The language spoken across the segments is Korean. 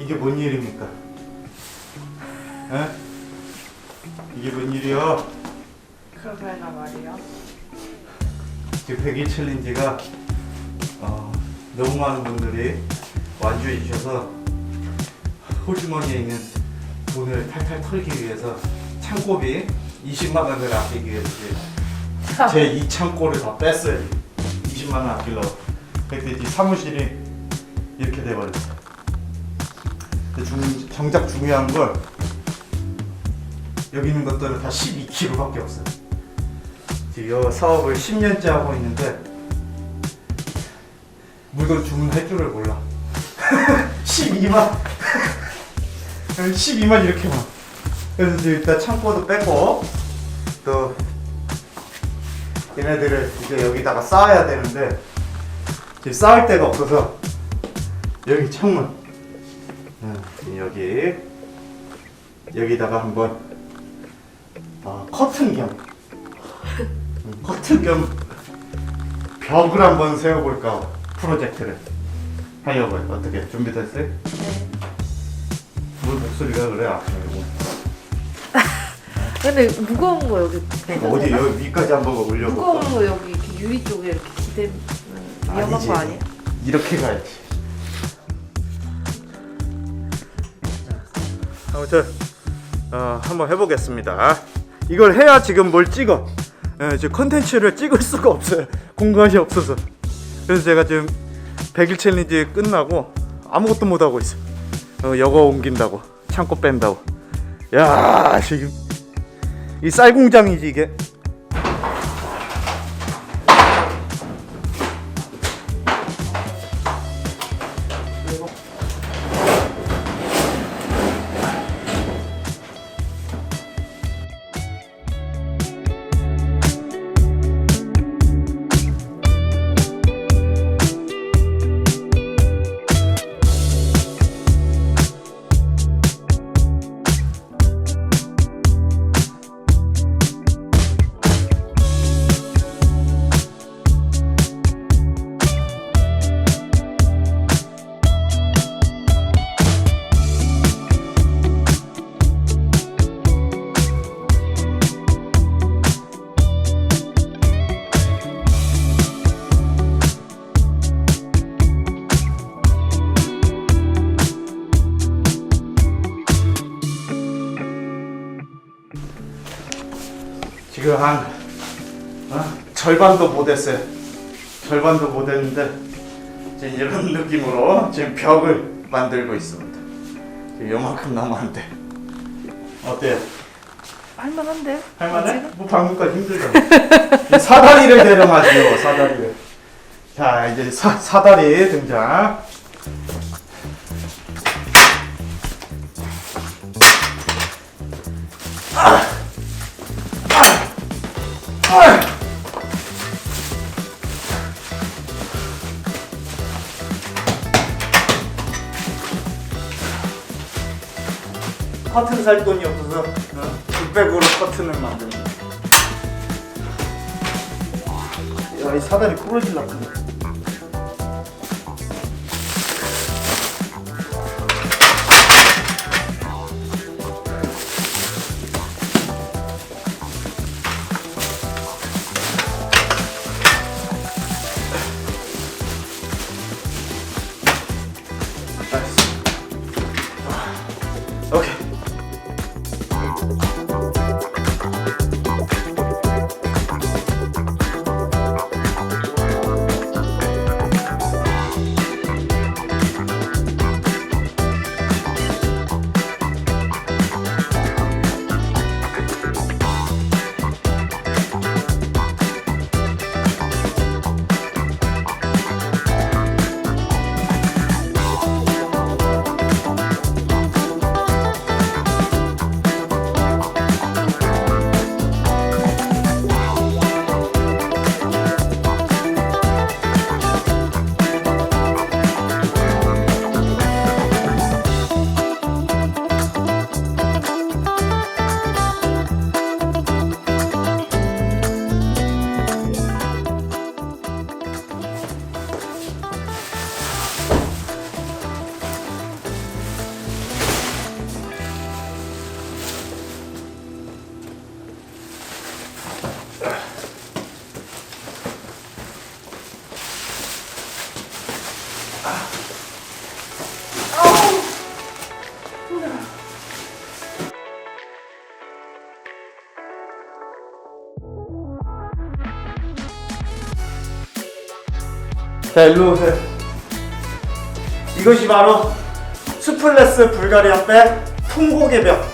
이게 뭔 일입니까? 에? 이게 뭔 일이야? 그러나 말이야. 지금 100일 챌린지가 어, 너무 많은 분들이 완주해 주셔서 호주머니에 있는 돈을 탈탈 털기 위해서 창고비 20만 원을 아끼기 위해서 제이 창고를 다 뺐어요. 20만 원 아끼려고. 이 사무실이 이렇게 돼버렸어. 근데 중, 정작 중요한 걸 여기 있는 것들은 다 12kg밖에 없어요. 지금 이 사업을 10년째 하고 있는데 물건 주문할 줄을 몰라. 12만 12만 이렇게만. 그래서 이제 일단 창고도 빼고 또 얘네들을 이제 여기다가 쌓아야 되는데 지금 쌓을 데가 없어서 여기 창문 음, 여기 여기다가 한번 어, 커튼 겸 음, 커튼 겸 벽을 한번 세워볼까 프로젝트를 하려고요. 어떻게 준비됐어요? 네. 뭘 목소리가 그래 아프고 근데 무거운 거 여기 어디 여기 위까지 한번 올려볼까? 무거운 거 여기 이렇게 유리 쪽에 이렇게 기대면 위험한 아니지. 거 아니야? 이렇게 가야지. 아무튼 어, 한번 해보겠습니다. 이걸 해야 지금 뭘 찍어. 예, 지금 컨텐츠를 찍을 수가 없어요. 공간이 없어서. 그래서 제가 지금 100일 챌린지 끝나고 아무것도 못 하고 있어. 어, 여거 옮긴다고, 창고 뺀다고. 야, 지금 이 쌀 공장이지 이게. 지금 한 어? 절반도 못했어요. 절반도 못했는데 지금 이런 느낌으로 지금 벽을 만들고 있습니다. 지금 요만큼 남았는데 어때요? 할만한데? 할만해? 뭐 방금까지 힘들잖아. 이 사다리를 대령하지요. 사다리를. 자 이제 사, 사다리 등장. 커튼 살 돈이 없어서 어, 600으로 커튼을 거야. 야, 이 사다리 부러질라 그래. 자, 일로 오세요. 이것이 바로 수플레스 불가리아 백 통곡의 벽.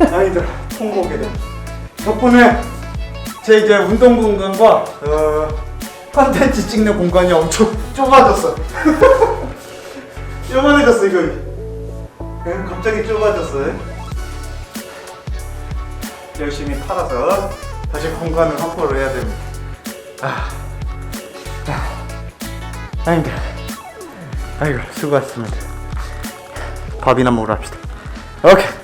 아니다, 통곡의 벽. 덕분에 제 이제 운동 공간과 어, 컨텐츠 찍는 공간이 엄청 좁아졌어. 요만해졌어 이거. 응, 갑자기 좁아졌어. 열심히 팔아서 다시 공간을 확보를 해야 됩니다. 아, 아, 힘들어. 아이고 수고하셨습니다. 밥이나 먹으러 합시다. 오케이.